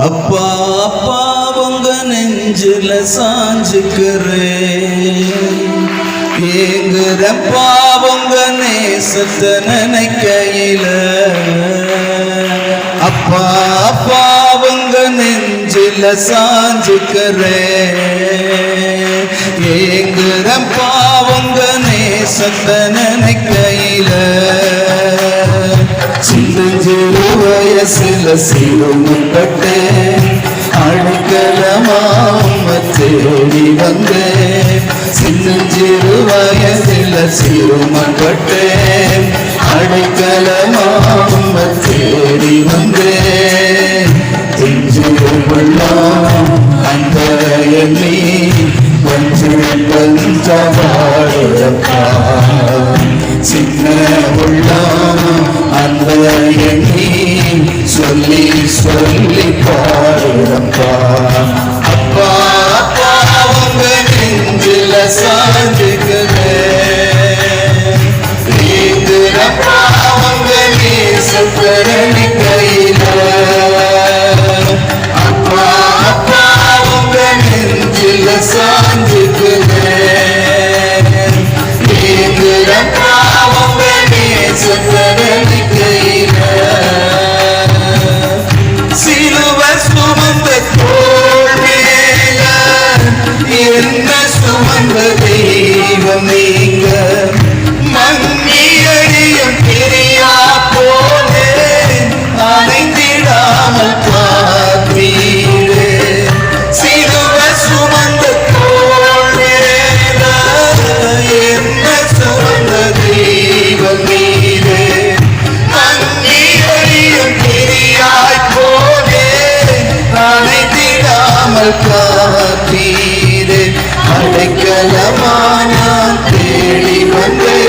அப்பா அப்பா உங்க நெஞ்சில சாஞ்சுக்கிறேன் ஏங்குறப்பா உங்க நேசத்தை நினைக்கையில. அப்பா அப்பா உங்க நெஞ்சில சாஞ்சுக்கிறேன் ஏங்குறப்பா உங்க நேசத்தை நினைக்கையில. சின்னஞ்சிறு வயசுல சிறுமுப்பட்டேன் அழுக்கலமாம தேடி வந்தேன் சின்னஞ்சிறு வயசுல சிறுமப்பட்டேன் அழுக்கலமாம தேடி வந்தேன் எஞ்சிருமெல்லாம் அந்த நீ வஞ்சில் வந்த வாழப்பா சின்ன உள்ளாம் அன்பழகி சொல்லி சொல்லி பாடுறா. காவல் காத்தீரே அடைக்கலமான தேடி வந்தே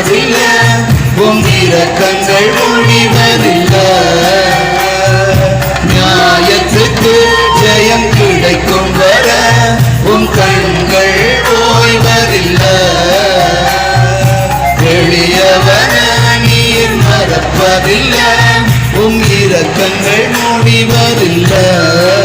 முடிவதில்ல உங்கிற கண்கள் முடிவதில்ல. நியாயத்துக்கு ஜெயம் கிடைக்கும் வர உன் கண்கள் ஓய்வதில்ல. எளியவன நீர் மறப்பதில்லை. உங்கிற கண்கள் முடிவதில்லை.